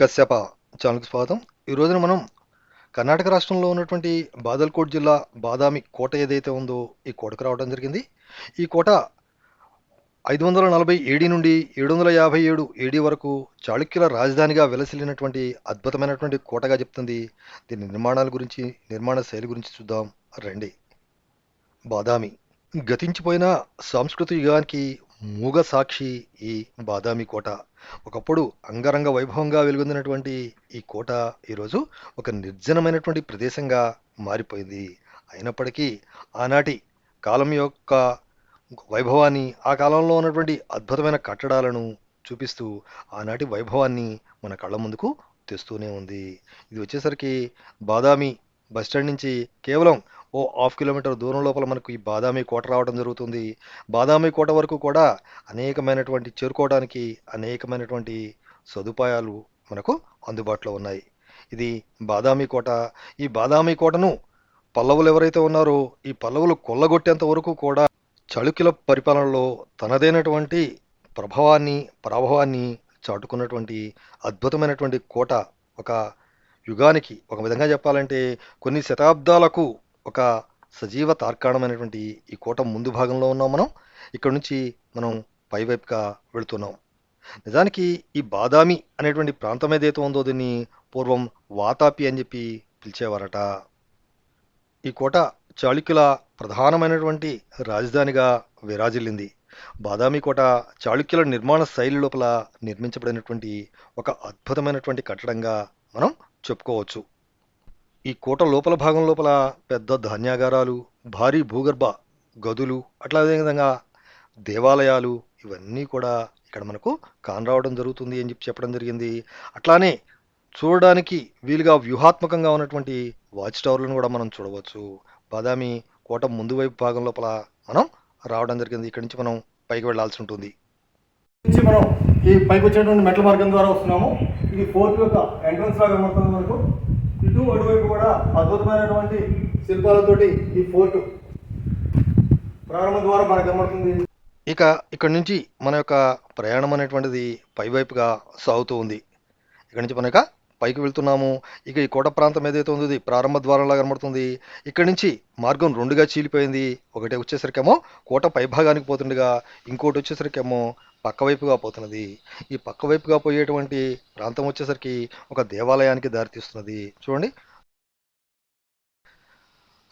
కశ్యప ఛానల్కి స్వాగతం. ఈ రోజున మనం కర్ణాటక రాష్ట్రంలో ఉన్నటువంటి బాదల్కోట్ జిల్లా బాదామి కోట ఏదైతే ఉందో ఈ కోటకు రావడం జరిగింది. ఈ కోట ఐదు వందల నలభై ఏడి నుండి ఏడు వందల యాభై ఏడు ఏడి వరకు చాళుక్యుల రాజధానిగా వెలసిల్లినటువంటి అద్భుతమైనటువంటి కోటగా చెప్తుంది. దీని నిర్మాణాల గురించి నిర్మాణ శైలి గురించి చూద్దాం. రండి. బాదామి. గతించిపోయిన సాంస్కృతిక యుగానికి మూగ సాక్షి ఈ బాదామి కోట. ఒకప్పుడు అంగరంగ వైభవంగా వెలుగొందినటువంటి ఈ కోట ఈరోజు ఒక నిర్జనమైనటువంటి ప్రదేశంగా మారిపోయింది. అయినప్పటికీ ఆనాటి కాలం యొక్క వైభవాన్ని ఆ కాలంలో ఉన్నటువంటి అద్భుతమైన కట్టడాలను చూపిస్తూ ఆనాటి వైభవాన్ని మన కళ్ళ ముందుకు తెస్తూనే ఉంది. ఇది వచ్చేసరికి బాదామి బస్టాండ్ నుంచి కేవలం ఓ హాఫ్ కిలోమీటర్ దూరం లోపల మనకు ఈ బాదామి కోట రావడం జరుగుతుంది. బాదామి కోట వరకు కూడా అనేకమైనటువంటి చేరుకోవడానికి అనేకమైనటువంటి సదుపాయాలు మనకు అందుబాటులో ఉన్నాయి. ఇది బాదామి కోట. ఈ బాదామి కోటను పల్లవులు ఎవరైతే ఉన్నారో ఈ పల్లవులు కొల్లగొట్టేంత వరకు కూడా చళుక్యుల పరిపాలనలో తనదైనటువంటి ప్రభావాన్ని ప్రభావాన్ని చాటుకున్నటువంటి అద్భుతమైనటువంటి కోట ఒక యుగానికి ఒక విధంగా చెప్పాలంటే కొన్ని శతాబ్దాలకు ఒక సజీవ తార్కాణమైనటువంటి ఈ కోట ముందు భాగంలో ఉన్నాం మనం. ఇక్కడ నుంచి మనం పైవైపుగా వెళుతున్నాం. నిజానికి ఈ బాదామి అనేటువంటి ప్రాంతం ఏదైతే ఉందో దీన్ని పూర్వం వాతాపి అని చెప్పి పిలిచేవారట. ఈ కోట చాళుక్యుల ప్రధానమైనటువంటి రాజధానిగా విరాజిల్లింది. బాదామి కోట చాళుక్యుల నిర్మాణ శైలి లోపల నిర్మించబడినటువంటి ఒక అద్భుతమైనటువంటి కట్టడంగా మనం చెప్పుకోవచ్చు. ఈ కోట లోపల భాగం లోపల పెద్ద ధాన్యాగారాలు భారీ భూగర్భ గదులు అట్లా అదేవిధంగా దేవాలయాలు ఇవన్నీ కూడా ఇక్కడ మనకు కానరావడం జరుగుతుంది అని చెప్పి చెప్పడం జరిగింది. అట్లానే చూడడానికి వీలుగా వ్యూహాత్మకంగా ఉన్నటువంటి వాచ్ టవర్లను కూడా మనం చూడవచ్చు. బాదామి కోట ముందు వైపు భాగం లోపల మనం రావడం జరిగింది. ఇక్కడి నుంచి మనం పైకి వెళ్ళాల్సి ఉంటుంది. మనం ఈ పైకి వచ్చేటువంటి మెట్ల మార్గం ద్వారా వస్తున్నాము. ఇది ఫోర్ట్ యొక్క ఎంట్రన్స్ లాగా కనబడుతుంది మనకు. చుట్టూ అటువైపు కూడా అద్భుతమైనటువంటి శిల్పాలతోటి ఈ ఫోర్ట్ ప్రారంభం ద్వారా మనకు కనబడుతుంది. ఇక ఇక్కడ నుంచి మన యొక్క ప్రయాణం అనేటువంటిది పైవైపుగా సాగుతూ ఉంది. ఇక్కడ నుంచి మన యొక్క పైకి వెళ్తున్నాము. ఇక ఈ కోట ప్రాంతం ఏదైతే ఉందో ప్రారంభ ద్వారంలా కనబడుతుంది. ఇక్కడ నుంచి మార్గం రెండుగా చీలిపోయింది. ఒకటి వచ్చేసరికేమో కోట పైభాగానికి పోతుండగా ఇంకోటి వచ్చేసరికేమో పక్కవైపుగా పోతున్నది. ఈ పక్కవైపుగా పోయేటువంటి ప్రాంతం వచ్చేసరికి ఒక దేవాలయానికి దారితీస్తున్నది. చూడండి.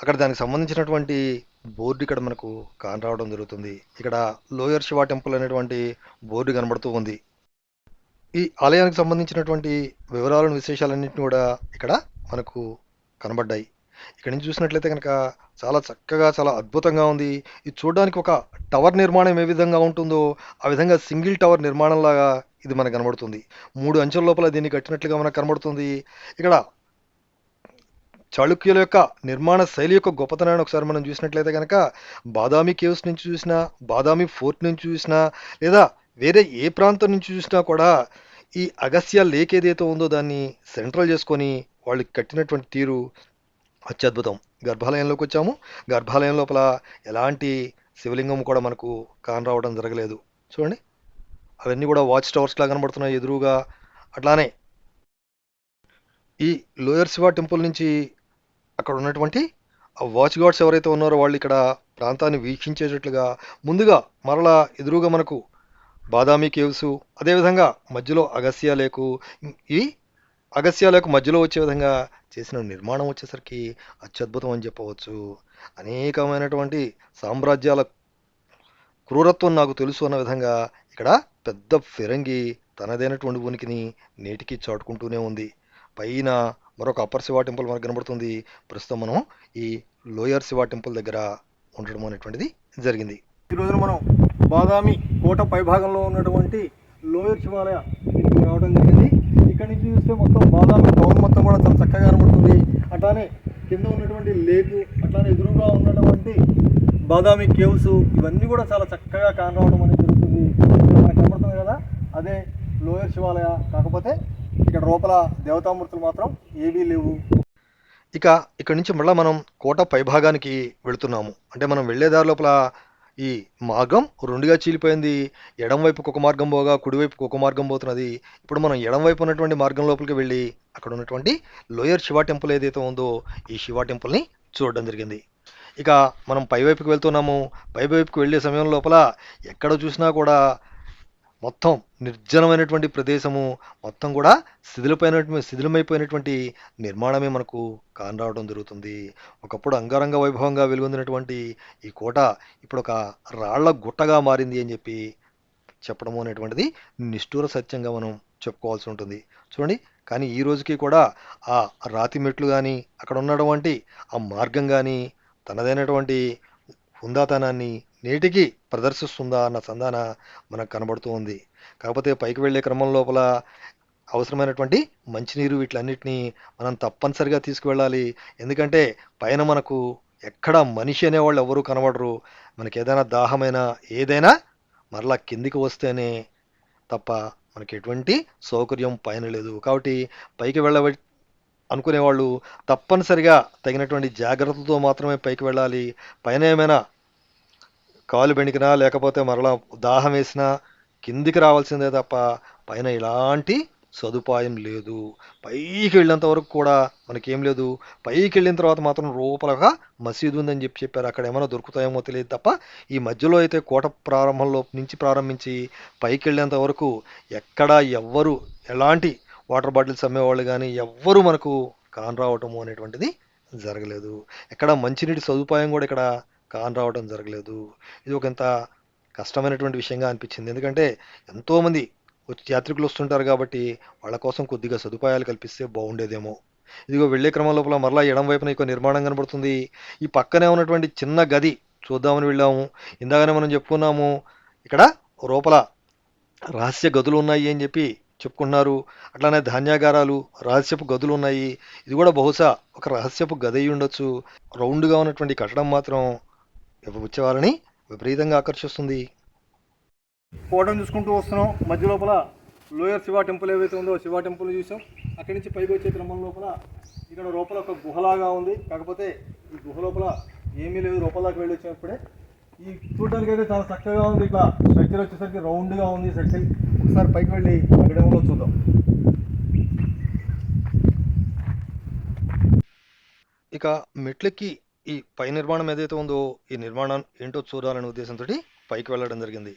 అక్కడ దానికి సంబంధించినటువంటి బోర్డు ఇక్కడ మనకు కానరావడం జరుగుతుంది. ఇక్కడ లోయర్ శివ టెంపుల్ అనేటువంటి బోర్డు కనబడుతూ ఉంది. ఈ ఆలయానికి సంబంధించినటువంటి వివరాలను విశేషాలన్నింటినీ కూడా ఇక్కడ మనకు కనబడ్డాయి. ఇక్కడ నుంచి చూసినట్లయితే కనుక చాలా చక్కగా చాలా అద్భుతంగా ఉంది. ఇది చూడడానికి ఒక టవర్ నిర్మాణం ఏ విధంగా ఉంటుందో ఆ విధంగా సింగిల్ టవర్ నిర్మాణం లాగా ఇది మనకు కనబడుతుంది. మూడు అంచెల లోపల దీన్ని కట్టినట్లుగా మనకు కనబడుతుంది. ఇక్కడ చాళుక్యుల యొక్క నిర్మాణ శైలి యొక్క గొప్పతనాన్ని ఒకసారి మనం చూసినట్లయితే కనుక బాదామి కేవ్స్ నుంచి చూసినా బాదామి ఫోర్ట్ నుంచి చూసినా లేదా వేరే ఏ ప్రాంతం నుంచి చూసినా కూడా ఈ అగస్య లేక్ ఏదైతే ఉందో దాన్ని సెంట్రల్ చేసుకొని వాళ్ళు కట్టినటువంటి తీరు అత్యద్భుతం. గర్భాలయంలోకి వచ్చాము గర్భాలయం లోపల ఎలాంటి శివలింగం కూడా మనకు కానరావడం జరగలేదు. చూడండి. అవన్నీ కూడా వాచ్ టవర్స్లా కనబడుతున్నాయి ఎదురుగా. అట్లానే ఈ లోయర్ శివ టెంపుల్ నుంచి అక్కడ ఉన్నటువంటి ఆ వాచ్ గార్డ్స్ ఎవరైతే ఉన్నారో వాళ్ళు ఇక్కడ ప్రాంతాన్ని వీక్షించేటట్లుగా ముందుగా మరలా ఎదురుగా మనకు బాదామి కేవ్స్ అదేవిధంగా మధ్యలో అగస్య లేకు ఈ అగస్యాలకు మధ్యలో వచ్చే విధంగా చేసిన నిర్మాణం వచ్చేసరికి అత్యద్భుతం అని చెప్పవచ్చు. అనేకమైనటువంటి సామ్రాజ్యాల క్రూరత్వం నాకు తెలుసు అన్న విధంగా ఇక్కడ పెద్ద ఫిరంగి తనదైనటువంటి ఉనికిని నేటికి చాటుకుంటూనే ఉంది. పైన మరొక అప్పర్ శివ టెంపుల్ మనకు కనబడుతుంది. ప్రస్తుతం మనం ఈ లోయర్ శివ టెంపుల్ దగ్గర ఉండడం అనేటువంటిది జరిగింది. ఈ రోజున మనం బాదామి కోట పైభాగంలో ఉన్నటువంటి లోయర్ శివాలయ రావడం జరిగింది. ఇక్కడ నుంచి చూస్తే మొత్తం బాదామి టౌన్ మొత్తం కూడా చాలా చక్కగా కనబడుతుంది. అట్లానే కింద ఉన్నటువంటి లేకు అట్లానే ఎదురుగా ఉన్నటువంటి బాదామి కేవ్స్ ఇవన్నీ కూడా చాలా చక్కగా కానరావడం అనేది జరుగుతుంది. మనకు కనబడుతుంది కదా? అదే లోయర్ శివాలయ. కాకపోతే ఇక్కడ లోపల దేవతామూర్తులు మాత్రం ఏవీ లేవు. ఇక ఇక్కడ నుంచి మళ్ళీ మనం కోట పైభాగానికి వెళుతున్నాము. అంటే మనం వెళ్ళే దారి లోపల ఈ మార్గం రెండుగా చీలిపోయింది. ఎడం వైపుకు ఒక మార్గం పోగా కుడివైపుకు ఒక మార్గం పోతున్నది. ఇప్పుడు మనం ఎడం వైపు ఉన్నటువంటి మార్గం లోపలికి వెళ్ళి అక్కడ ఉన్నటువంటి లోయర్ శివ టెంపుల్ ఏదైతే ఉందో ఈ శివ టెంపుల్ని చూడడం జరిగింది. ఇక మనం పై వైపుకి వెళ్తున్నాము. పై వైపుకి వెళ్ళే సమయం లోపల ఎక్కడ చూసినా కూడా మొత్తం నిర్జనమైనటువంటి ప్రదేశము మొత్తం కూడా శిథిలపోయినటువంటి శిథిలమైపోయినటువంటి నిర్మాణమే మనకు కానరావడం జరుగుతుంది. ఒకప్పుడు అంగరంగ వైభవంగా వెలుగొందినటువంటి ఈ కోట ఇప్పుడు ఒక రాళ్ళ గుట్టగా మారింది అని చెప్పి చెప్పడము అనేటువంటిది నిష్ఠూర సత్యంగా మనం చెప్పుకోవాల్సి ఉంటుంది. చూడండి కానీ ఈ రోజుకి కూడా ఆ రాతి మెట్లు కానీ అక్కడ ఉన్నటువంటి ఆ మార్గం కానీ తనదైనటువంటి హుందాతనాన్ని నేటికి ప్రదర్శిస్తుందా అన్న సంధాన మనకు కనబడుతూ ఉంది. కాకపోతే పైకి వెళ్ళే క్రమం లోపల అవసరమైనటువంటి మంచినీరు వీటిలన్నిటినీ మనం తప్పనిసరిగా తీసుకువెళ్ళాలి. ఎందుకంటే పైన మనకు ఎక్కడ మనిషి అనేవాళ్ళు ఎవరూ కనబడరు. మనకి ఏదైనా దాహమైనా ఏదైనా మరలా కిందికి వస్తేనే తప్ప మనకి ఎటువంటి సౌకర్యం పైన లేదు. కాబట్టి పైకి వెళ్ళ అనుకునేవాళ్ళు తప్పనిసరిగా తగినటువంటి జాగ్రత్తతో మాత్రమే పైకి వెళ్ళాలి. పైన ఏమైనా కాలు బెణికినా లేకపోతే మరలా దాహం వేసినా కిందికి రావాల్సిందే తప్ప పైన ఎలాంటి సదుపాయం లేదు. పైకి వెళ్ళేంత వరకు కూడా మనకేం లేదు. పైకి వెళ్ళిన తర్వాత మాత్రం రూపలగా మసీదు ఉందని చెప్పి చెప్పారు. అక్కడ ఏమైనా దొరుకుతాయేమో తెలియదు తప్ప ఈ మధ్యలో అయితే కోట ప్రారంభంలో నుంచి ప్రారంభించి పైకి వెళ్ళేంత వరకు ఎక్కడ ఎవ్వరు ఎలాంటి వాటర్ బాటిల్స్ అమ్మేవాళ్ళు కానీ ఎవ్వరు మనకు కానరావటము అనేటువంటిది జరగలేదు. ఎక్కడ మంచినీటి సదుపాయం కూడా ఇక్కడ కానరావడం జరగలేదు. ఇది ఒక ఎంత కష్టమైనటువంటి విషయంగా అనిపించింది. ఎందుకంటే ఎంతోమంది వచ్చి యాత్రికులు వస్తుంటారు కాబట్టి వాళ్ళ కోసం కొద్దిగా సదుపాయాలు కల్పిస్తే బాగుండేదేమో. ఇదిగో వెళ్ళే క్రమం లోపల మరలా ఎడం వైపున ఇక నిర్మాణం కనబడుతుంది. ఈ పక్కనే ఉన్నటువంటి చిన్న గది చూద్దామని వెళ్ళాము. ఇందాకనే మనం చెప్పుకున్నాము ఇక్కడ లోపల రహస్య గదులు ఉన్నాయి అని చెప్పి చెప్పుకున్నారు అట్లానే ధాన్యాగారాలు రహస్యపు గదులు ఉన్నాయి. ఇది కూడా బహుశా ఒక రహస్యపు గది అయి ఉండొచ్చు. రౌండ్గా ఉన్నటువంటి కట్టడం మాత్రం వచ్చేవాళ్ళని విపరీతంగా ఆకర్షిస్తుంది. కోటను చూసుకుంటూ వస్తున్నాం. మధ్య లోపల లోయర్ శివ టెంపుల్ ఏవైతే ఉందో శివ టెంపుల్ చూసాం. అక్కడి నుంచి పైకి వచ్చే క్రమం లోపల ఇక్కడ లోపల ఒక గుహలాగా ఉంది. కాకపోతే ఈ గుహ లోపల ఏమీ లేదు. లోపలకి వెళ్ళి వచ్చినప్పుడే ఈ చూడడానికి అయితే చాలా చక్కగా ఉంది. ఇట్లా స్ట్రక్చర్ వచ్చేసరికి రౌండ్గా ఉంది. స్ట్రక్చర్ ఒకసారి పైకి వెళ్ళి అక్కడ ఏమో చూద్దాం. ఇక మెట్లెక్కి ఈ పై నిర్మాణం ఏదైతే ఉందో ఈ నిర్మాణం ఏంటో చూడాలనే ఉద్దేశంతో పైకి వెళ్ళడం జరిగింది.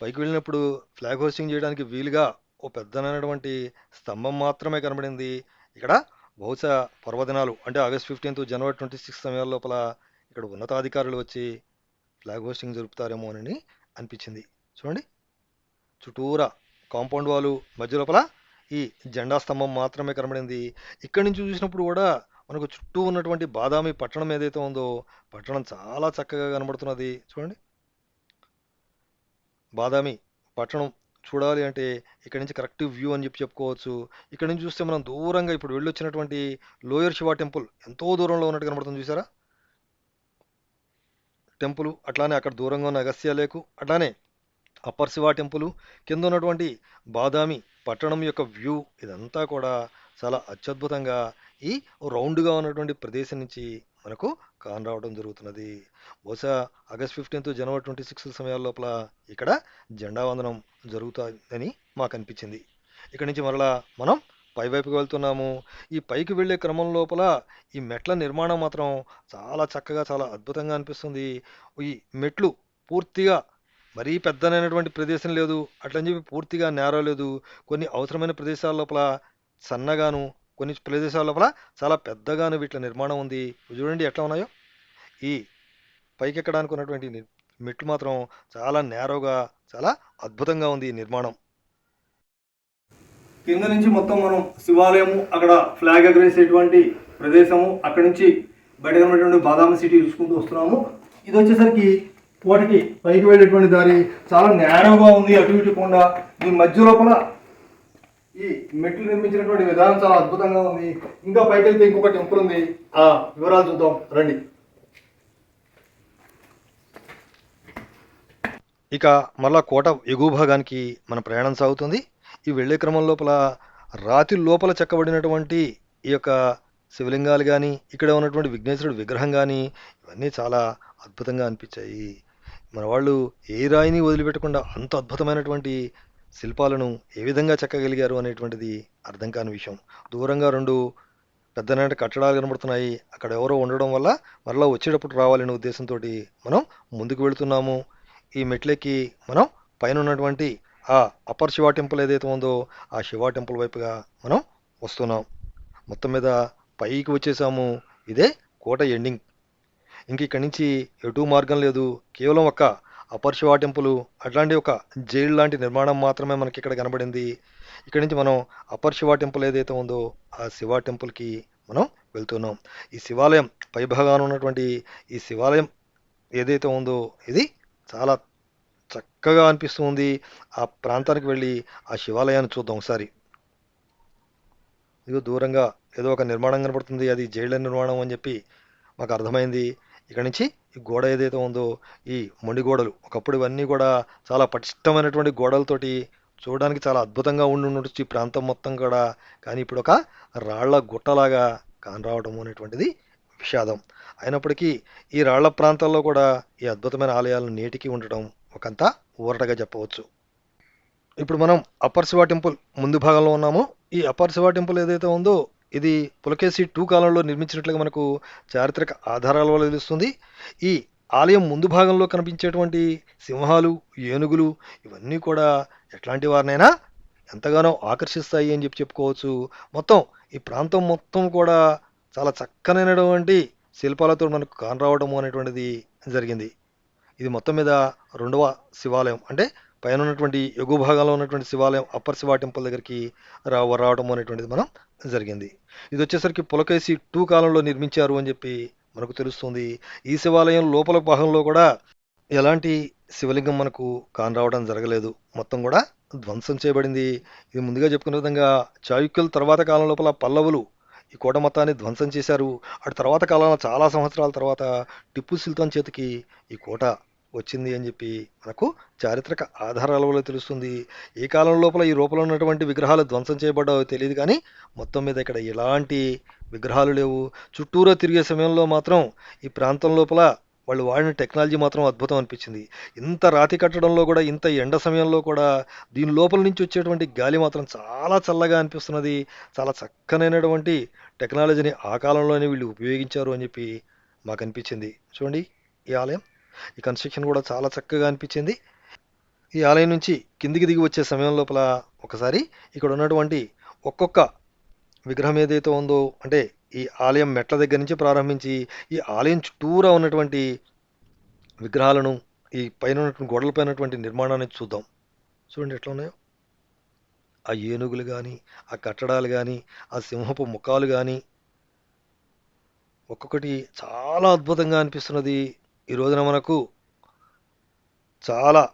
పైకి వెళ్ళినప్పుడు ఫ్లాగ్ హోస్టింగ్ చేయడానికి వీలుగా ఓ పెద్దనైనటువంటి స్తంభం మాత్రమే కనబడింది. ఇక్కడ బహుశా పర్వదినాలు అంటే August fifteenth January twenty six సమయాల లోపల ఇక్కడ ఉన్నతాధికారులు వచ్చి ఫ్లాగ్ హోస్టింగ్ జరుపుతారేమో అని అనిపించింది. చూడండి. చుట్టూరా కాంపౌండ్ వాళ్ళు మధ్య లోపల ఈ జెండా స్తంభం మాత్రమే కనబడింది. ఇక్కడి నుంచి చూసినప్పుడు కూడా మనకు చుట్టూ ఉన్నటువంటి బాదామి పట్టణం ఏదైతే ఉందో పట్టణం చాలా చక్కగా కనబడుతున్నది. చూడండి. బాదామి పట్టణం చూడాలి అంటే ఇక్కడ నుంచి కరెక్ట్ వ్యూ అని చెప్పి చెప్పుకోవచ్చు. ఇక్కడ నుంచి చూస్తే మనం దూరంగా ఇప్పుడు వెళ్ళొచ్చినటువంటి లోయర్ శివ టెంపుల్ ఎంతో దూరంలో ఉన్నట్టు కనబడుతుంది చూసారా టెంపుల్ అట్లానే అక్కడ దూరంగా ఉన్న అగస్త్య లేకు అట్లానే అప్పర్ శివ టెంపుల్ కింద ఉన్నటువంటి బాదామి పట్టణం యొక్క వ్యూ ఇదంతా కూడా చాలా అత్యద్భుతంగా ఈ రౌండ్గా ఉన్నటువంటి ప్రదేశం నుంచి మనకు కానరావడం జరుగుతున్నది. బహుశా August fifteenth January twenty sixth సమయాల లోపల ఇక్కడ జెండా వందనం జరుగుతుందని మాకు అనిపించింది. ఇక్కడి నుంచి మరలా మనం పై వైపుకి వెళ్తున్నాము. ఈ పైకి వెళ్ళే క్రమం లోపల ఈ మెట్ల నిర్మాణం మాత్రం చాలా చక్కగా చాలా అద్భుతంగా అనిపిస్తుంది. ఈ మెట్లు పూర్తిగా మరీ పెద్దనైనటువంటి ప్రదేశం లేదు. అట్లని చెప్పి పూర్తిగా నేరో లేదు కొన్ని అవసరమైన ప్రదేశాల లోపల సన్నగాను కొన్ని ప్రదేశాల లోపల చాలా పెద్దగాను వీటిల నిర్మాణం ఉంది. చూడండి ఎట్లా ఉన్నాయో. ఈ పైకి ఎక్కడానికి ఉన్నటువంటి మెట్లు మాత్రం చాలా నేరోగా చాలా అద్భుతంగా ఉంది ఈ నిర్మాణం. కింద నుంచి మొత్తం మనం శివాలయము అక్కడ ఫ్లాగ్ ఎగరేసేటువంటి ప్రదేశము అక్కడి నుంచి బయట బాదాం బాదామి సిటీ చూసుకుంటూ వస్తున్నాము. ఇది వచ్చేసరికి కోటకి పైకి వెళ్ళేటువంటి దారి చాలా నేరోగా ఉంది అటు ఇటు కొండ. ఈ మధ్య లోపల ఈ మెట్లు నిర్మించినటువంటి విధానం చాలా అద్భుతంగా ఉంది. ఇంకా పైకి వెళ్తే ఇంకొక టెంపుల్ ఉంది. ఆ వివరాలు చూద్దాం. రండి. ఇక మరలా కోట ఎగువ భాగానికి మన ప్రయాణం సాగుతుంది. ఈ వెళ్ళే క్రమం లోపల రాతి లోపల చెక్కబడినటువంటి ఈ యొక్క శివలింగాలు కానీ ఇక్కడ ఉన్నటువంటి విఘ్నేశ్వరుడు విగ్రహం కానీ ఇవన్నీ చాలా అద్భుతంగా అనిపించాయి. మన వాళ్ళు ఏ రాయిని వదిలిపెట్టకుండా అంత అద్భుతమైనటువంటి శిల్పాలను ఏ విధంగా చెక్కగలిగారు అనేటువంటిది అర్థం కాని విషయం. దూరంగా రెండు పెద్దనాటి కట్టడాలు కనబడుతున్నాయి. అక్కడ ఎవరో ఉండడం వల్ల మరలా వచ్చేటప్పుడు రావాలనే ఉద్దేశంతో మనం ముందుకు వెళుతున్నాము. ఈ మెట్లెక్కి మనం పైన ఉన్నటువంటి ఆ అప్పర్ శివ టెంపుల్ ఏదైతే ఉందో ఆ శివ టెంపుల్ వైపుగా మనం వస్తున్నాం. మొత్తం మీద పైకి వచ్చేసాము. ఇదే కోట ఎండింగ్. ఇంక ఇక్కడి నుంచి ఎటు మార్గం లేదు. కేవలం ఒక అపర్శివాటింపులు అట్లాంటి ఒక జైలు లాంటి నిర్మాణం మాత్రమే మనకి ఇక్కడ కనబడింది. ఇక్కడి నుంచి మనం అపర్ శివ టెంపుల్ ఏదైతే ఉందో ఆ శివ టెంపుల్కి మనం వెళ్తున్నాం. ఈ శివాలయం పైభాగాన ఉన్నటువంటి ఈ శివాలయం ఏదైతే ఉందో ఇది చాలా చక్కగా అనిపిస్తుంది. ఆ ప్రాంతానికి వెళ్ళి ఆ శివాలయాన్ని చూద్దాం ఒకసారి. ఇదిగో దూరంగా ఏదో ఒక నిర్మాణం కనబడుతుంది. అది జైళ్ళ నిర్మాణం అని చెప్పి మాకు అర్థమైంది. ఇక్కడ నుంచి ఈ గోడ ఏదైతే ఉందో ఈ మొండి గోడలు ఒకప్పుడు ఇవన్నీ కూడా చాలా పటిష్టమైనటువంటి గోడలతోటి చూడడానికి చాలా అద్భుతంగా ఉండి ఉండొచ్చు ఈ ప్రాంతం మొత్తం కూడా. కానీ ఇప్పుడు ఒక రాళ్ళ గుట్టలాగా కానరావడం అనేటువంటిది విషాదం. అయినప్పటికీ ఈ రాళ్ళ ప్రాంతాల్లో కూడా ఈ అద్భుతమైన ఆలయాలు నేటికి ఉండటం ఒకంత ఊరటగా చెప్పవచ్చు. ఇప్పుడు మనం అప్పర్ శివ టెంపుల్ ముందు భాగంలో ఉన్నాము. ఈ అప్పర్ శివ టెంపుల్ ఏదైతే ఉందో ఇది పులకేసి టూ కాలంలో నిర్మించినట్లుగా మనకు చారిత్రక ఆధారాల వల్ల తెలుస్తుంది. ఈ ఆలయం ముందు భాగంలో కనిపించేటువంటి సింహాలు ఏనుగులు ఇవన్నీ కూడా ఎట్లాంటి వారినైనా ఎంతగానో ఆకర్షిస్తాయి అని చెప్పి చెప్పుకోవచ్చు. మొత్తం ఈ ప్రాంతం మొత్తం కూడా చాలా చక్కనైనటువంటి శిల్పాలతో మనకు కానరావడం అనేటువంటిది జరిగింది. ఇది మొత్తం మీద రెండవ శివాలయం. అంటే పైన ఉన్నటువంటి ఎగువ భాగంలో ఉన్నటువంటి శివాలయం అప్పర్ శివ టెంపుల్ దగ్గరికి రావ రావడం అనేటువంటిది మనం జరిగింది. ఇది వచ్చేసరికి పులకేసి టూ కాలంలో నిర్మించారు అని చెప్పి మనకు తెలుస్తుంది. ఈ శివాలయం లోపల భాగంలో కూడా ఎలాంటి శివలింగం మనకు కానరావడం జరగలేదు. మొత్తం కూడా ధ్వంసం చేయబడింది. ఇది ముందుగా చెప్పుకున్న విధంగా చాళుక్యుల తర్వాత కాలం లోపల పల్లవులు ఈ కోట మొత్తాన్ని ధ్వంసం చేశారు. అటు తర్వాత కాలంలో చాలా సంవత్సరాల తర్వాత టిప్పు సుల్తాన్ చేతికి ఈ కోట వచ్చింది అని చెప్పి మనకు చారిత్రక ఆధారాల వల్ల తెలుస్తుంది. ఏ కాలం లోపల ఈ రూపంలో ఉన్నటువంటి విగ్రహాలు ధ్వంసం చేయబడ్డావో తెలియదు కానీ మొత్తం మీద ఇక్కడ ఎలాంటి విగ్రహాలు లేవు. చుట్టూరా తిరిగే సమయంలో మాత్రం ఈ ప్రాంతం లోపల వాళ్ళు వాడిన టెక్నాలజీ మాత్రం అద్భుతం అనిపించింది. ఇంత రాతి కట్టడంలో కూడా ఇంత ఎండ సమయంలో కూడా దీని లోపల నుంచి వచ్చేటువంటి గాలి మాత్రం చాలా చల్లగా అనిపిస్తున్నది. చాలా చక్కనైనటువంటి టెక్నాలజీని ఆ కాలంలోనే వీళ్ళు ఉపయోగించారు అని చెప్పి మాకు అనిపించింది. చూడండి ఈ ఆలయం. ఈ కన్స్ట్రక్షన్ కూడా చాలా చక్కగా అనిపించింది. ఈ ఆలయం నుంచి కిందికి దిగి వచ్చే సమయం లోపల ఒకసారి ఇక్కడ ఉన్నటువంటి ఒక్కొక్క విగ్రహం ఏదైతే ఉందో అంటే ఈ ఆలయం మెట్ల దగ్గర నుంచి ప్రారంభించి ఈ ఆలయం చుట్టూరా ఉన్నటువంటి విగ్రహాలను ఈ పైన ఉన్నటువంటి గోడలపై ఉన్నటువంటి నిర్మాణాన్ని చూద్దాం. చూడండి ఎట్లా ఉన్నాయో. ఆ ఏనుగులు కానీ ఆ కట్టడాలు కానీ ఆ సింహపు ముఖాలు కానీ ఒక్కొక్కటి చాలా అద్భుతంగా అనిపిస్తున్నది. ఈ రోజున మనకు చాలా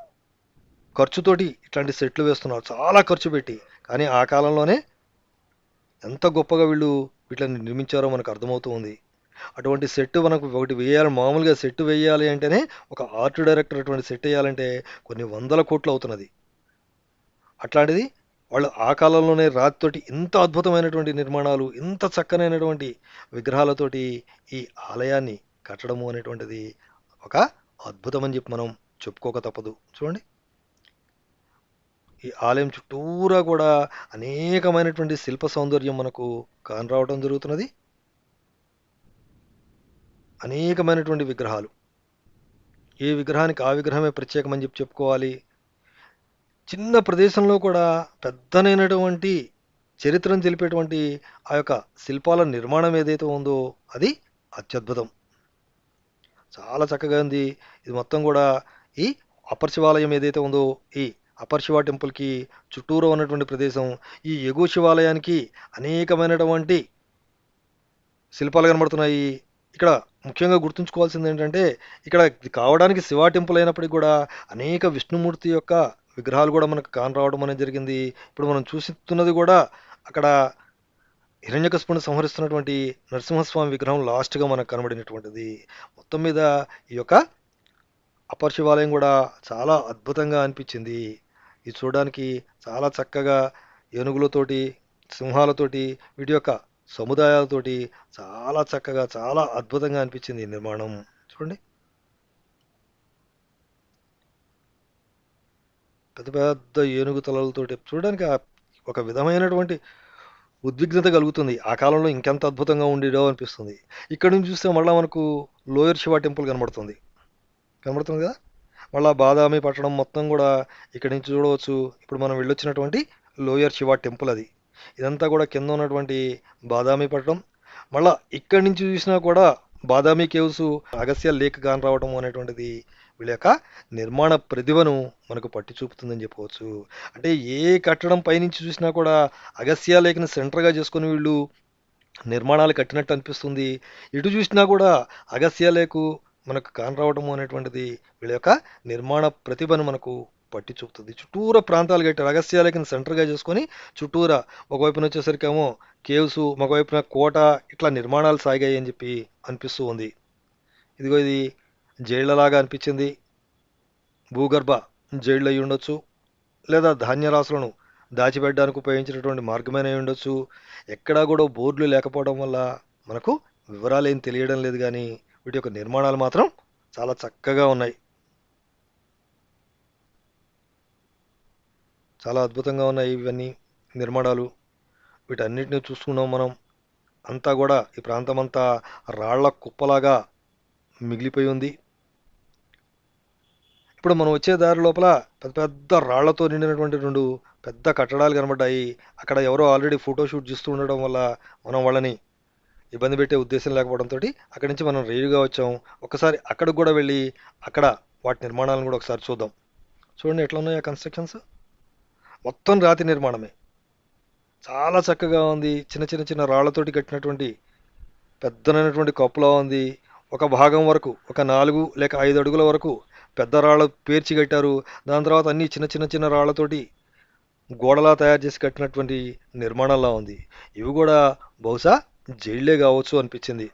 ఖర్చుతోటి ఇట్లాంటి సెట్లు వేస్తున్నారు. చాలా ఖర్చు పెట్టి. కానీ ఆ కాలంలోనే ఎంత గొప్పగా వీళ్ళు వీటిని నిర్మించారో మనకు అర్థమవుతూ ఉంది. అటువంటి సెట్ మనకు ఒకటి వేయాలి మామూలుగా సెట్ వేయాలి అంటేనే ఒక ఆర్ట్ డైరెక్టర్ అటువంటి సెట్ వేయాలంటే కొన్ని వందల కోట్లు అవుతున్నది. అట్లాంటిది వాళ్ళు ఆ కాలంలోనే రాతితోటి ఇంత అద్భుతమైనటువంటి నిర్మాణాలు ఇంత చక్కనైనటువంటి విగ్రహాలతోటి ఈ ఆలయాన్ని కట్టడము అనేటువంటిది ఒక అద్భుతం అని చెప్పి మనం చెప్పుకోక తప్పదు. చూడండి. ఈ ఆలయం చుట్టూరా కూడా అనేకమైనటువంటి శిల్ప సౌందర్యం మనకు కానరావడం జరుగుతున్నది. అనేకమైనటువంటి విగ్రహాలు. ఏ విగ్రహానికి ఆ విగ్రహమే ప్రత్యేకమని చెప్పి చెప్పుకోవాలి. చిన్న ప్రదేశంలో కూడా పెద్దనైనటువంటి చరిత్రను తెలిపేటువంటి ఆ యొక్క శిల్పాల నిర్మాణం ఏదైతే ఉందో అది అత్యద్భుతం. చాలా చక్కగా ఉంది. ఇది మొత్తం కూడా ఈ అప్పర్ శివాలయం ఏదైతే ఉందో ఈ అపర్ శివ టెంపుల్కి చుట్టూరా ఉన్నటువంటి ప్రదేశం ఈ ఎగువ శివాలయానికి అనేకమైనటువంటి శిల్పాలు కనబడుతున్నాయి. ఇక్కడ ముఖ్యంగా గుర్తుంచుకోవాల్సింది ఏంటంటే ఇక్కడ కావడానికి శివ టెంపుల్ అయినప్పటికీ కూడా అనేక విష్ణుమూర్తి యొక్క విగ్రహాలు కూడా మనకు కానరావడం అనేది జరిగింది. ఇప్పుడు మనం చూస్తున్నది కూడా అక్కడ హిరణ్యకశిపుని సంహరిస్తున్నటువంటి నరసింహస్వామి విగ్రహం లాస్ట్గా మనకు కనబడినటువంటిది. మొత్తం మీద ఈ యొక్క అపర్ శివాలయం కూడా చాలా అద్భుతంగా అనిపించింది. ఇది చూడడానికి చాలా చక్కగా ఏనుగులతోటి సింహాలతోటి వీటి యొక్క సముదాయాలతోటి చాలా చక్కగా చాలా అద్భుతంగా అనిపించింది ఈ నిర్మాణం. చూడండి. పెద్ద పెద్ద ఏనుగు తలలతోటి చూడడానికి ఒక విధమైనటువంటి ఉద్విగ్నత కలుగుతుంది. ఆ కాలంలో ఇంకెంత అద్భుతంగా ఉండేదో అనిపిస్తుంది. ఇక్కడ నుంచి చూస్తే మళ్ళీ మనకు లోయర్ శివ టెంపుల్ కనబడుతుంది. కనబడుతుంది కదా? మళ్ళీ బాదామి పట్టణం మొత్తం కూడా ఇక్కడి నుంచి చూడవచ్చు. ఇప్పుడు మనం వెళ్ళొచ్చినటువంటి లోయర్ శివ టెంపుల్ అది. ఇదంతా కూడా కింద ఉన్నటువంటి బాదామి పట్టణం. మళ్ళీ ఇక్కడి నుంచి చూసినా కూడా బాదామి కేవ్స్ అగస్య లేక్ కాని రావడం అనేటువంటిది వీళ్ళ యొక్క నిర్మాణ ప్రతిభను మనకు పట్టి చూపుతుందని చెప్పవచ్చు అంటే ఏ కట్టడం పైనుంచి చూసినా కూడా అగస్య లేఖను సెంటర్గా చేసుకుని వీళ్ళు నిర్మాణాలు కట్టినట్టు అనిపిస్తుంది. ఇటు చూసినా కూడా అగస్య లేకు మనకు కాని అనేటువంటిది వీళ్ళ యొక్క నిర్మాణ ప్రతిభను మనకు పట్టి చూపుతుంది. చుట్టూరా ప్రాంతాలు కట్టారు. అగస్య లేకని సెంటర్గా చేసుకొని చుట్టూరా ఒకవైపున వచ్చేసరికి ఏమో కేవ్స్ ఒకవైపున కోట ఇట్లా నిర్మాణాలు సాగాయి అని చెప్పి అనిపిస్తూ ఉంది. ఇదిగో ఇది జైళ్ళలాగా అనిపించింది. భూగర్భ జైళ్ళు అయి ఉండొచ్చు లేదా ధాన్యరాశులను దాచిపెట్టడానికి ఉపయోగించినటువంటి మార్గమైన ఉండొచ్చు ఎక్కడా కూడా బోర్డులు లేకపోవడం వల్ల మనకు వివరాలు ఏం తెలియడం లేదు కానీ వీటి యొక్క నిర్మాణాలు మాత్రం చాలా చక్కగా ఉన్నాయి. చాలా అద్భుతంగా ఉన్నాయి ఇవన్నీ నిర్మాణాలు. వీటన్నిటిని చూసుకున్నాం మనం. అంతా కూడా ఈ ప్రాంతం అంతా రాళ్ళ కుప్పలాగా మిగిలిపోయి ఉంది. ఇప్పుడు మనం వచ్చే దారి లోపల పెద్ద పెద్ద రాళ్ళతో నిండినటువంటి రెండు పెద్ద కట్టడాలు కనబడ్డాయి. అక్కడ ఎవరో ఆల్రెడీ ఫోటోషూట్ చేస్తూ ఉండడం వల్ల మనం వాళ్ళని ఇబ్బంది పెట్టే ఉద్దేశం లేకపోవడంతో అక్కడి నుంచి మనం రైలుగా వచ్చాం. ఒకసారి అక్కడికి కూడా వెళ్ళి అక్కడ వాటి నిర్మాణాలను కూడా ఒకసారి చూద్దాం. చూడండి ఎట్లా ఉన్నాయి ఆ కన్స్ట్రక్షన్స్ మొత్తం రాతి నిర్మాణమే. చాలా చక్కగా ఉంది. చిన్న చిన్న చిన్న రాళ్ళతోటి కట్టినటువంటి పెద్దనైనటువంటి కప్పులా ఉంది. ఒక భాగం వరకు ఒక నాలుగు లేక ఐదు అడుగుల వరకు పెద్ద రాళ్ళు పేర్చి కట్టారు. దాని తర్వాత అన్ని చిన్న చిన్న చిన్న రాళ్ళతోటి గోడలా తయారు చేసి కట్టినటువంటి నిర్మాణంలా ఉంది. ఇవి కూడా బహుశా జైళ్ళే కావచ్చు అనిపించింది.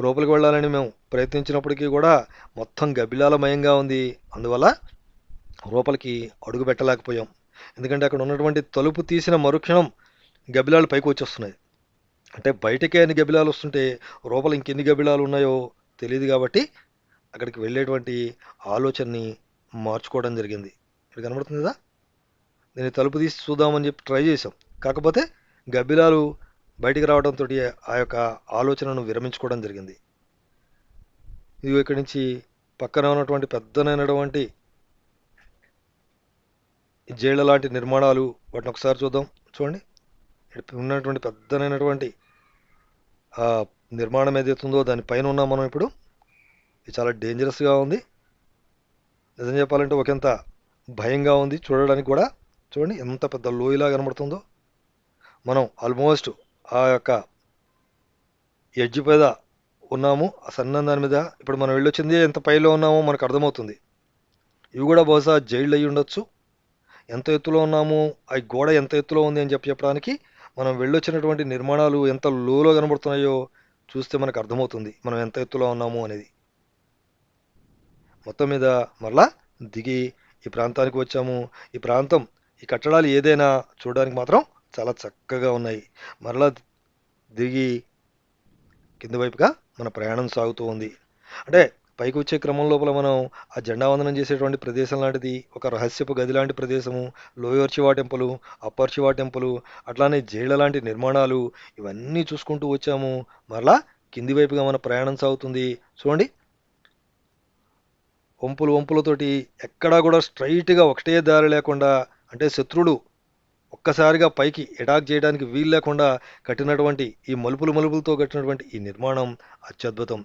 లోపలికి వెళ్ళాలని మేము ప్రయత్నించినప్పటికీ కూడా మొత్తం గబిలాలమయంగా ఉంది. అందువల్ల లోపలికి అడుగు పెట్టలేకపోయాం. ఎందుకంటే అక్కడ ఉన్నటువంటి తలుపు తీసిన మరుక్షణం గబిలాలు పైకి వచ్చేస్తున్నాయి. అంటే బయటకే అన్ని గబిలాలు వస్తుంటే లోపల ఇంకెన్ని గబిలాలు ఉన్నాయో తెలియదు కాబట్టి అక్కడికి వెళ్ళేటువంటి ఆలోచనని మార్చుకోవడం జరిగింది. ఇక్కడ కనబడుతుంది కదా? నేను తలుపు తీసి చూద్దామని చెప్పి ట్రై చేశాం. కాకపోతే గబ్బిలాలు బయటికి రావడంతో ఆ యొక్క ఆలోచనను విరమించుకోవడం జరిగింది. ఇది ఇక్కడి నుంచి పక్కన ఉన్నటువంటి పెద్దనైనటువంటి జైళ్ళ లాంటి నిర్మాణాలు వాటిని ఒకసారి చూద్దాం. చూడండి. ఉన్నటువంటి పెద్దనైనటువంటి నిర్మాణం నిర్మాణం ఏదైతుందో దానిపైన ఉన్నాం మనం ఇప్పుడు. ఇది చాలా డేంజరస్గా ఉంది. నిజం చెప్పాలంటే ఒకంత భయంగా ఉంది. చూడడానికి కూడా చూడండి ఎంత పెద్ద లోయలా కనబడుతుందో. మనం ఆల్మోస్ట్ ఆ యొక్క ఎడ్జ్ మీద ఉన్నాము. ఆ సన్న దాని మీద ఇప్పుడు మనం వెళ్ళొచ్చింది ఎంత పైలో ఉన్నామో మనకు అర్థమవుతుంది. ఇవి కూడా బహుశా జైళ్ళు అయి ఉండొచ్చు. ఎంత ఎత్తులో ఉన్నాము? ఆ గోడ ఎంత ఎత్తులో ఉంది అని చెప్పి చెప్పడానికి మనం వెళ్ళొచ్చినటువంటి నిర్మాణాలు ఎంత లోలో కనబడుతున్నాయో చూస్తే మనకు అర్థమవుతుంది. మనం ఎంత ఎత్తులో ఉన్నాము అనేది. మొత్తం మీద మరలా దిగి ఈ ప్రాంతానికి వచ్చాము. ఈ ప్రాంతం ఈ కట్టడాలు ఏదైనా చూడడానికి మాత్రం చాలా చక్కగా ఉన్నాయి. మరలా దిగి కింద వైపుగా మన ప్రయాణం సాగుతూ ఉంది. అంటే పైకి వచ్చే క్రమం లోపల మనం ఆ జెండా వందనం చేసేటువంటి ప్రదేశం లాంటిది ఒక రహస్యపు గది లాంటి ప్రదేశము lower Shiva temple upper Shiva temple అట్లానే జైళ్ళ లాంటి నిర్మాణాలు ఇవన్నీ చూసుకుంటూ వచ్చాము. మరలా కింది వైపుగా మన ప్రయాణం సాగుతుంది. చూడండి వంపులు వంపులతోటి ఎక్కడా కూడా స్ట్రైట్గా ఒకటే దారి లేకుండా అంటే శత్రుడు ఒక్కసారిగా పైకి ఎటాక్ చేయడానికి వీలు లేకుండా కట్టినటువంటి ఈ మలుపులు మలుపులతో కట్టినటువంటి ఈ నిర్మాణం అత్యద్భుతం.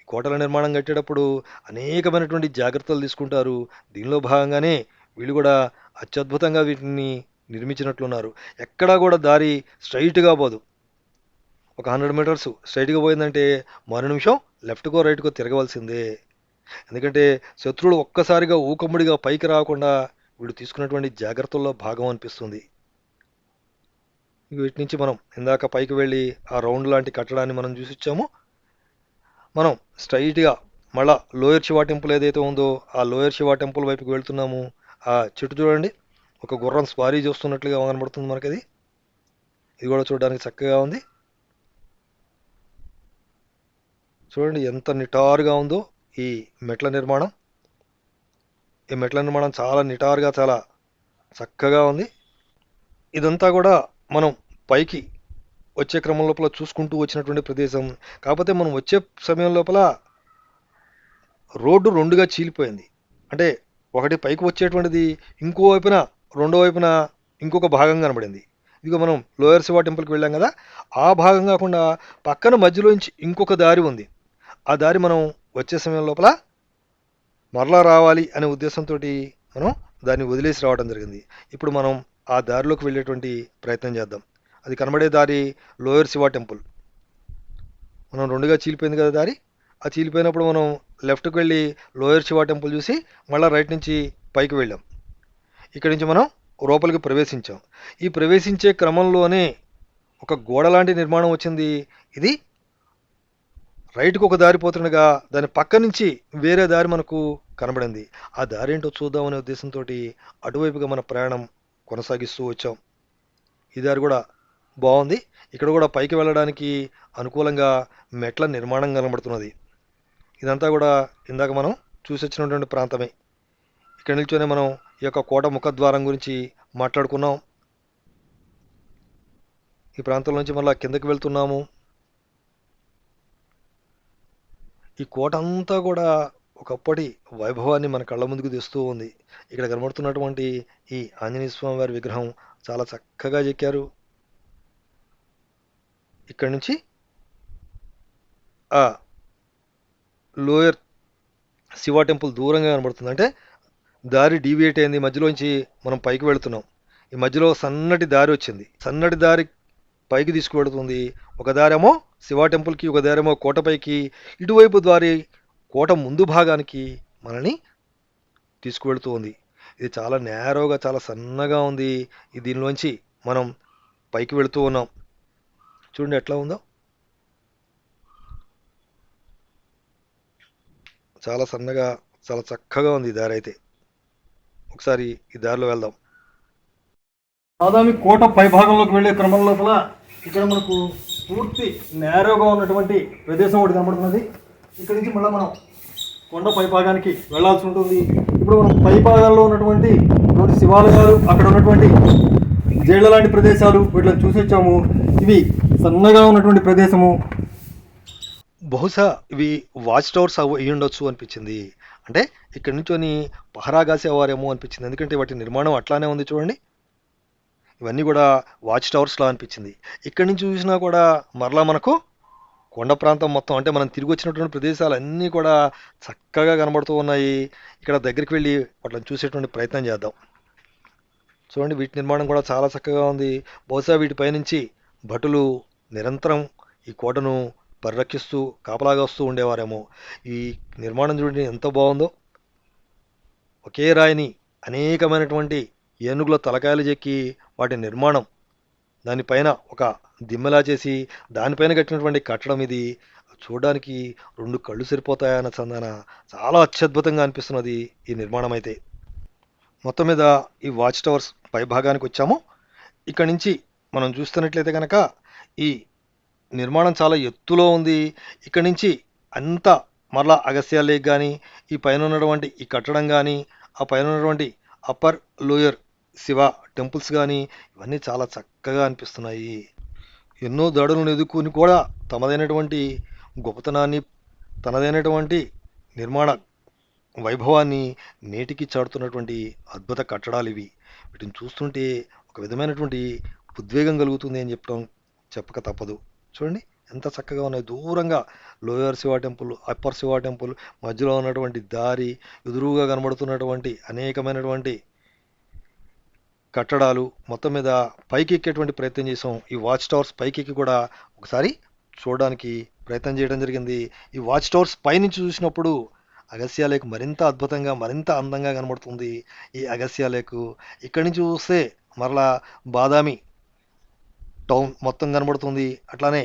ఈ కోటల నిర్మాణం కట్టేటప్పుడు అనేకమైనటువంటి జాగ్రత్తలు తీసుకుంటారు. దీనిలో భాగంగానే వీళ్ళు కూడా అత్యద్భుతంగా వీటిని నిర్మించినట్లున్నారు. ఎక్కడా కూడా దారి స్ట్రైట్గా పోదు. ఒక హండ్రెడ్ మీటర్స్ స్ట్రైట్గా పోయిందంటే మరో నిమిషం లెఫ్ట్కో రైట్కో తిరగవలసిందే. ఎందుకంటే శత్రువులు ఒక్కసారిగా ఊకమ్ముడిగా పైకి రాకుండా వీడు తీసుకున్నటువంటి జాగ్రత్తల్లో భాగం అనిపిస్తుంది. వీటి నుంచి మనం ఇందాక పైకి వెళ్ళి ఆ రౌండ్ లాంటి కట్టడాన్ని మనం చూసి వచ్చాము మనం స్ట్రైట్గా మళ్ళా లోయర్ శివా టెంపుల్ ఏదైతే ఉందో ఆ లోయర్ శివా టెంపుల్ వైపుకి వెళ్తున్నాము. ఆ చెట్టు చూడండి. ఒక గుర్రం స్వారీ చూస్తున్నట్లుగా కనబడుతుంది మనకి అది ఇది కూడా చూడడానికి చక్కగా ఉంది. చూడండి ఎంత నిటారుగా ఉందో. ఈ మెట్ల నిర్మాణం. ఈ మెట్ల నిర్మాణం చాలా నిటారుగా చాలా చక్కగా ఉంది. ఇదంతా కూడా మనం పైకి వచ్చే క్రమం లోపల చూసుకుంటూ వచ్చినటువంటి ప్రదేశం. కాకపోతే మనం వచ్చే సమయం లోపల రోడ్డు రెండుగా చీలిపోయింది. అంటే ఒకటి పైకి వచ్చేటువంటిది ఇంకో వైపున రెండో వైపున ఇంకొక భాగం కనబడింది. ఇదిగో మనం లోయర్ శివ టెంపుల్కి వెళ్ళాం కదా ఆ భాగం కాకుండా పక్కన మధ్యలోంచి ఇంకొక దారి ఉంది. ఆ దారి మనం వచ్చే సమయం లోపల మరలా రావాలి అనే ఉద్దేశంతో మనం దాన్ని వదిలేసి రావడం జరిగింది. ఇప్పుడు మనం ఆ దారిలోకి వెళ్ళేటువంటి ప్రయత్నం చేద్దాం. అది కనబడే దారి లోయర్ శివ టెంపుల్. మనం రెండుగా చీలిపోయింది కదా దారి? ఆ చీలిపోయినప్పుడు మనం లెఫ్ట్కి వెళ్ళి లోయర్ శివ టెంపుల్ చూసి మళ్ళీ రైట్ నుంచి పైకి వెళ్ళాం. ఇక్కడి నుంచి మనం లోపలికి ప్రవేశించాం. ఈ ప్రవేశించే క్రమంలోనే ఒక గోడ లాంటి నిర్మాణం వచ్చింది. ఇది రైట్కి ఒక దారి పోతుండగా దాని పక్క నుంచి వేరే దారి మనకు కనబడింది. ఆ దారి ఏంటో చూద్దామనే ఉద్దేశంతో అటువైపుగా మన ప్రయాణం కొనసాగిస్తూ వచ్చాం. ఈ దారి కూడా బాగుంది. ఇక్కడ కూడా పైకి వెళ్ళడానికి అనుకూలంగా మెట్ల నిర్మాణం కనబడుతున్నది. ఇదంతా కూడా ఇందాక మనం చూసి వచ్చినటువంటి ప్రాంతమే. ఇక్కడ నిల్చొని మనం ఈ యొక్క కోట ముఖద్వారం గురించి మాట్లాడుకున్నాం. ఈ ప్రాంతం నుంచి మళ్ళీ కిందకి వెళ్తున్నాము. ఈ కోట అంతా కూడా ఒకప్పటి వైభవాన్ని మన కళ్ళ ముందుకు తెస్తూ ఉంది. ఇక్కడ కనబడుతున్నటువంటి ఈ ఆంజనేయ స్వామి వారి విగ్రహం చాలా చక్కగా చెక్కారు. ఇక్కడి నుంచి ఆ లోయర్ శివ టెంపుల్ దూరంగా కనబడుతుంది. అంటే దారి డీవియేట్ అయింది. మధ్యలోంచి మనం పైకి వెళుతున్నాం. ఈ మధ్యలో సన్నటి దారి వచ్చింది. సన్నటి దారి పైకి తీసుకువెడుతుంది. ఒక దారేమో శివ టెంపుల్కి ఒక దారేమో కోటపైకి ఇటువైపు దారి కోట ముందు భాగానికి మనని తీసుకువెళుతూ ఉంది ఇది చాలా నేరోగా చాలా సన్నగా ఉంది. ఈ దీనిలోంచి మనం పైకి వెళుతూ ఉన్నాం. చూడండి ఎట్లా ఉందో. చాలా సన్నగా చాలా చక్కగా ఉంది ఈ దారి అయితే. ఒకసారి ఈ దారిలో వెళ్దాం. బాదామి కోట పై భాగంలోకి వెళ్ళే క్రమం లోపల ఇక్కడ మనకు పూర్తి నేరోగా ఉన్నటువంటి ప్రదేశం ఒకటి కనబడుతున్నది. ఇక్కడ నుంచి మళ్ళీ మనం కొండ పై భాగానికి వెళ్ళాల్సి ఉంటుంది. ఇప్పుడు మనం పైభాగాల్లో ఉన్నటువంటి రెండు శివాలయాలు అక్కడ ఉన్నటువంటి జైళ్ళ లాంటి ప్రదేశాలు వీటిని చూసి వచ్చాము. ఇవి సన్నగా ఉన్నటువంటి ప్రదేశము. బహుశా ఇవి వాచ్ టవర్స్ అయి ఉండొచ్చు అనిపించింది. అంటే ఇక్కడ నుంచొని పహరా కాసేవారేమో అనిపించింది. ఎందుకంటే వాటి నిర్మాణం అట్లానే ఉంది చూడండి. ఇవన్నీ కూడా వాచ్ టవర్స్లా అనిపించింది. ఇక్కడి నుంచి చూసినా కూడా మరలా మనకు కొండ ప్రాంతం మొత్తం అంటే మనం తిరిగి వచ్చినటువంటి ప్రదేశాలు అన్నీ కూడా చక్కగా కనబడుతూ ఉన్నాయి. ఇక్కడ దగ్గరికి వెళ్ళి వాటిని చూసేటువంటి ప్రయత్నం చేద్దాం. చూడండి వీటి నిర్మాణం కూడా చాలా చక్కగా ఉంది. బహుశా వీటిపై నుంచి భటులు నిరంతరం ఈ కోటను పరిరక్షిస్తూ కాపలాగా వస్తూ ఉండేవారేమో. ఈ నిర్మాణం చూడండి ఎంత బాగుందో. ఒకే రాయిని అనేకమైనటువంటి ఏనుగుల తలకాయలు చెక్కి వాటి నిర్మాణం. దానిపైన ఒక దిమ్మెలా చేసి దానిపైన కట్టినటువంటి కట్టడం ఇది. చూడడానికి రెండు కళ్ళు సరిపోతాయన్న చందన చాలా అత్యద్భుతంగా అనిపిస్తున్నది ఈ నిర్మాణం అయితే మొత్తం మీద ఈ వాచ్ టవర్స్ పై భాగానికి వచ్చాము. ఇక్కడ నుంచి మనం చూస్తున్నట్లయితే కనుక ఈ నిర్మాణం చాలా ఎత్తులో ఉంది. ఇక్కడ నుంచి అంత మరలా అగస్య లేక్ కానీ ఈ పైన ఉన్నటువంటి ఈ కట్టడం కానీ ఆ పైన ఉన్నటువంటి అప్పర్ లోయర్ శివ టెంపుల్స్ కానీ ఇవన్నీ చాలా చక్కగా అనిపిస్తున్నాయి. ఎన్నో దాడులను ఎదుర్కొని కూడా తమదైనటువంటి గొప్పతనాన్ని తనదైనటువంటి నిర్మాణ వైభవాన్ని నేటికి చాడుతున్నటువంటి అద్భుత కట్టడాలు ఇవి. వీటిని చూస్తుంటే ఒక విధమైనటువంటి ఉద్వేగం కలుగుతుంది అని చెప్పడం చెప్పక తప్పదు. చూడండి ఎంత చక్కగా ఉన్నాయి. దూరంగా lower Shiva temple upper Shiva temple మధ్యలో ఉన్నటువంటి దారి ఎదురుగా కనబడుతున్నటువంటి అనేకమైనటువంటి కట్టడాలు మొత్తం మీద పైకి ఎక్కేటువంటి ప్రయత్నం చేసాం ఈ వాచ్ టవర్స్ పైకి ఎక్కి కూడా ఒకసారి చూడడానికి ప్రయత్నం చేయడం జరిగింది. ఈ వాచ్ టవర్స్ పైనుంచి చూసినప్పుడు అగస్య లేక్ మరింత అద్భుతంగా మరింత అందంగా కనబడుతుంది. ఈ అగస్య లేక్ ఇక్కడి నుంచి చూస్తే మరలా బాదామి టౌన్ మొత్తం కనబడుతుంది. అట్లానే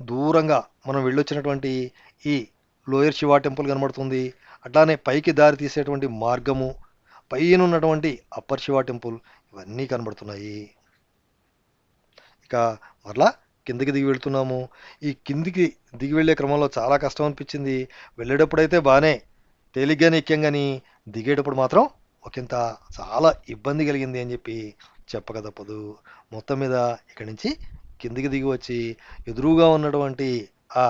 దూరంగా మనం వెళ్ళొచ్చినటువంటి ఈ లోయర్ శివ టెంపుల్ కనబడుతుంది. అట్లానే పైకి దారి తీసేటువంటి మార్గము పైన ఉన్నటువంటి అప్పర్ శివ టెంపుల్ ఇవన్నీ కనబడుతున్నాయి. ఇక మరలా కిందికి దిగి వెళ్తున్నాము. ఈ కిందికి దిగి వెళ్ళే క్రమంలో చాలా కష్టం అనిపించింది. వెళ్ళేటప్పుడైతే బాగానే తేలిగ్గానే ఎక్కాం కానీ దిగేటప్పుడు మాత్రం ఒకంత చాలా ఇబ్బంది కలిగింది అని చెప్పి చెప్పక తప్పదు. మొత్తం మీద ఇక్కడి నుంచి కిందికి దిగి వచ్చి ఎదురుగా ఉన్నటువంటి ఆ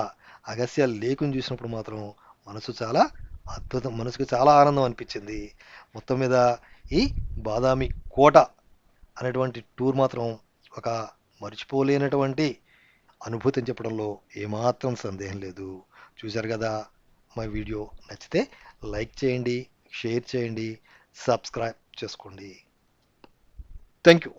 అగస్య లేకుని చూసినప్పుడు మాత్రం మనసు చాలా అద్భుతం మనసుకు చాలా ఆనందం అనిపించింది. మొత్తం మీద ఈ బాదామి కోట అనేటువంటి టూర్ మాత్రం ఒక మర్చిపోలేనటువంటి అనుభూతిని చెప్పడంలో ఏమాత్రం సందేహం లేదు. చూశారు కదా మా వీడియో. నచ్చితే లైక్ చేయండి షేర్ చేయండి సబ్స్క్రైబ్ చేసుకోండి. Thank you